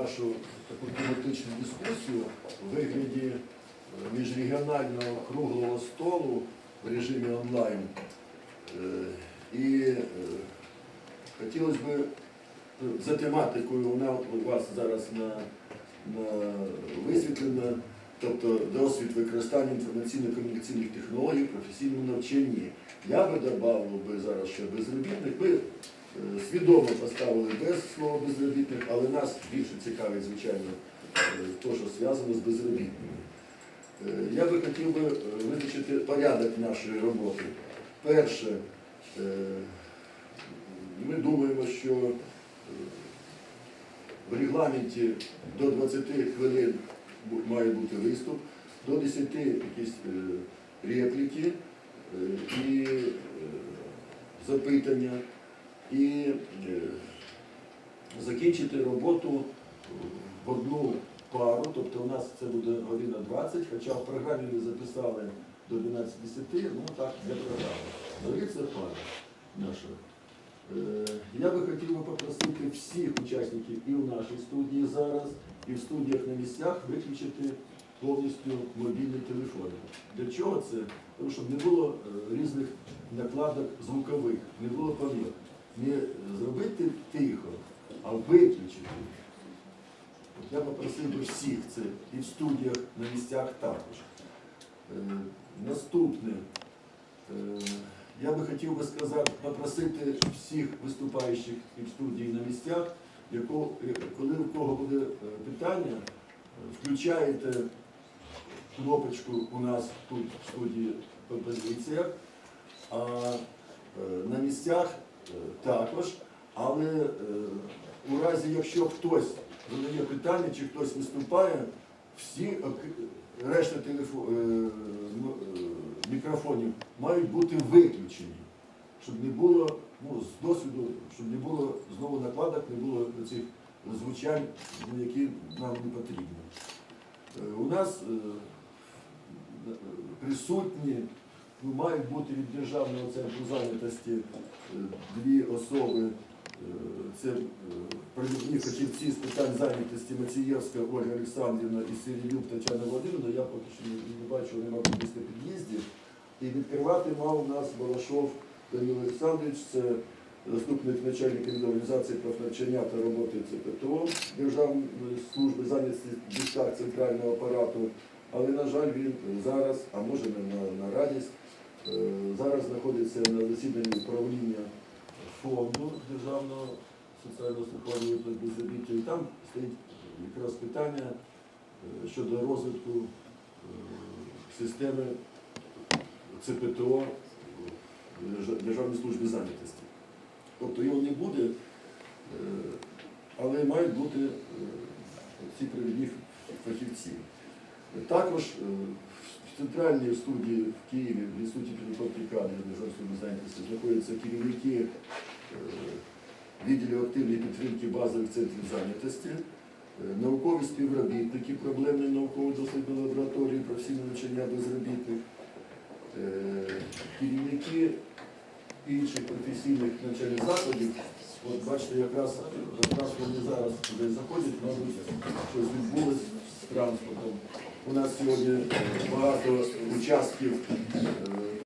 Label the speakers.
Speaker 1: нашу таку тематичну дискусію у вигляді е, міжрегіонального круглого столу в режимі онлайн. Е, І е, хотілося б за тематикою, вона у вас зараз на, на висвітлена, тобто досвід використання інформаційно-комунікаційних технологій в професійному навчанні. Я би додав би зараз ще безробітних. Е, свідомо поставили без слова безробітних, але нас більше цікавить, звичайно, те, що зв'язано з безробітними. Е, Я би хотів би е, визначити порядок нашої роботи. Перше, ми думаємо, що в регламенті до 20 хвилин має бути виступ, до 10 якісь репліки і запитання, і е, закінчити роботу в одну пару, тобто у нас це буде година 20, хоча в програмі ми записали до 12.10, ну так, для програми. Взагалі це пара наша. Е, Я би хотів попросити всіх учасників і в нашій студії зараз, і в студіях на місцях виключити повністю мобільні телефони. Для чого це? Тому щоб не було е, різних накладок звукових, не було помилок. Не зробити тихо, а виключити. От я попросив би всіх це і в студіях на місцях також. Е, Наступне. Е, Я би хотів би сказати, попросити всіх виступаючих і в студії на місцях, яко- е, коли у кого буде питання, включаєте кнопочку у нас тут в студії по позиціях, а на місцях також. Але е, у разі, якщо хтось задає питання чи хтось виступає, всі решта е, е, мікрофонів мають бути виключені, щоб не було ну, з досвіду, щоб не було знову накладок, не було цих звучань, які нам не потрібні. Е, У нас е, е, присутні мають бути від Державного центру зайнятості е, дві особи. Е, Це е, провідні фахівці з питань зайнятості Мацієвська Ольга Олександрівна і Сирілюк Тетяна Володимирівна. Я поки що не, бачу, вони мабуть десь під'їзді. І відкривати мав у нас Балашов Данил Олександрович, це заступник начальника від організації профнавчання та роботи ЦПТО Державної служби зайнятості дістах центрального апарату. Але, на жаль, він зараз, а може не на, на радість, зараз знаходиться на засіданні управління фонду державного соціального страхування безробіття. І там стоїть якраз питання е, щодо розвитку е, системи ЦПТО в Державній службі зайнятості. Тобто його не буде, е, але мають бути е, ці провідні фахівці. Також е, в центральній студії в Києві, в інституті підготовки кадрів служби зайнятості знаходяться керівники е, відділів активної підтримки базових центрів зайнятості, е, наукові співробітники проблемної науково-дослідної лабораторії професійного навчання безробітних, керівники інших професійних навчальних закладів. От бачите, якраз, якраз вони зараз туди заходять, мабуть, щось відбулось з транспортом. У нас сьогодні е, багато участків е,